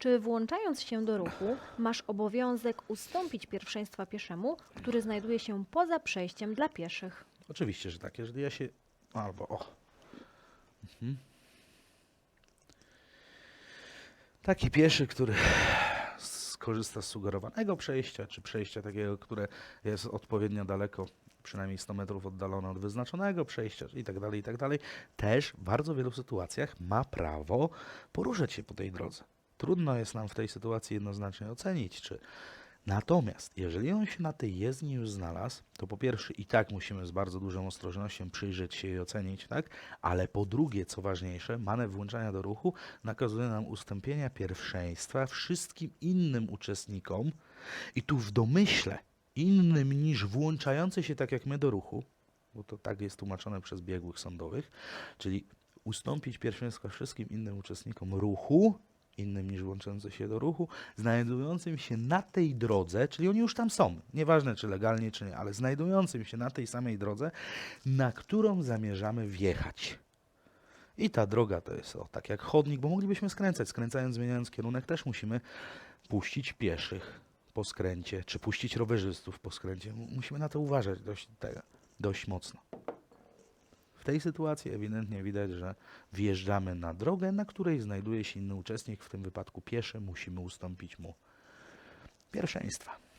Czy włączając się do ruchu, masz obowiązek ustąpić pierwszeństwa pieszemu, który znajduje się poza przejściem dla pieszych? Oczywiście, że tak. Jeżeli ja się. Albo o. Mhm. Taki pieszy, który skorzysta z sugerowanego przejścia, czy przejścia takiego, które jest odpowiednio daleko, przynajmniej 100 metrów oddalone od wyznaczonego przejścia, i tak dalej, i tak dalej, też w bardzo wielu sytuacjach ma prawo poruszać się po tej drodze. Trudno jest nam w tej sytuacji jednoznacznie ocenić, czy Natomiast jeżeli on się na tej jezdni już znalazł, to po pierwsze i tak musimy z bardzo dużą ostrożnością przyjrzeć się i ocenić, tak? Ale po drugie, co ważniejsze, manewr włączania do ruchu nakazuje nam ustąpienia pierwszeństwa wszystkim innym uczestnikom i tu w domyśle innym niż włączający się tak jak my do ruchu, bo to tak jest tłumaczone przez biegłych sądowych, czyli ustąpić pierwszeństwa wszystkim innym uczestnikom ruchu, innym niż włączający się do ruchu, znajdującym się na tej drodze, czyli oni już tam są, nieważne czy legalnie, czy nie, ale znajdującym się na tej samej drodze, na którą zamierzamy wjechać. I ta droga to jest o, tak jak chodnik, bo moglibyśmy skręcać. Skręcając, zmieniając kierunek, też musimy puścić pieszych po skręcie, czy puścić rowerzystów po skręcie. Musimy na to uważać dość, dość mocno. Tej sytuacji ewidentnie widać, że wjeżdżamy na drogę, na której znajduje się inny uczestnik, w tym wypadku pieszy, musimy ustąpić mu pierwszeństwa.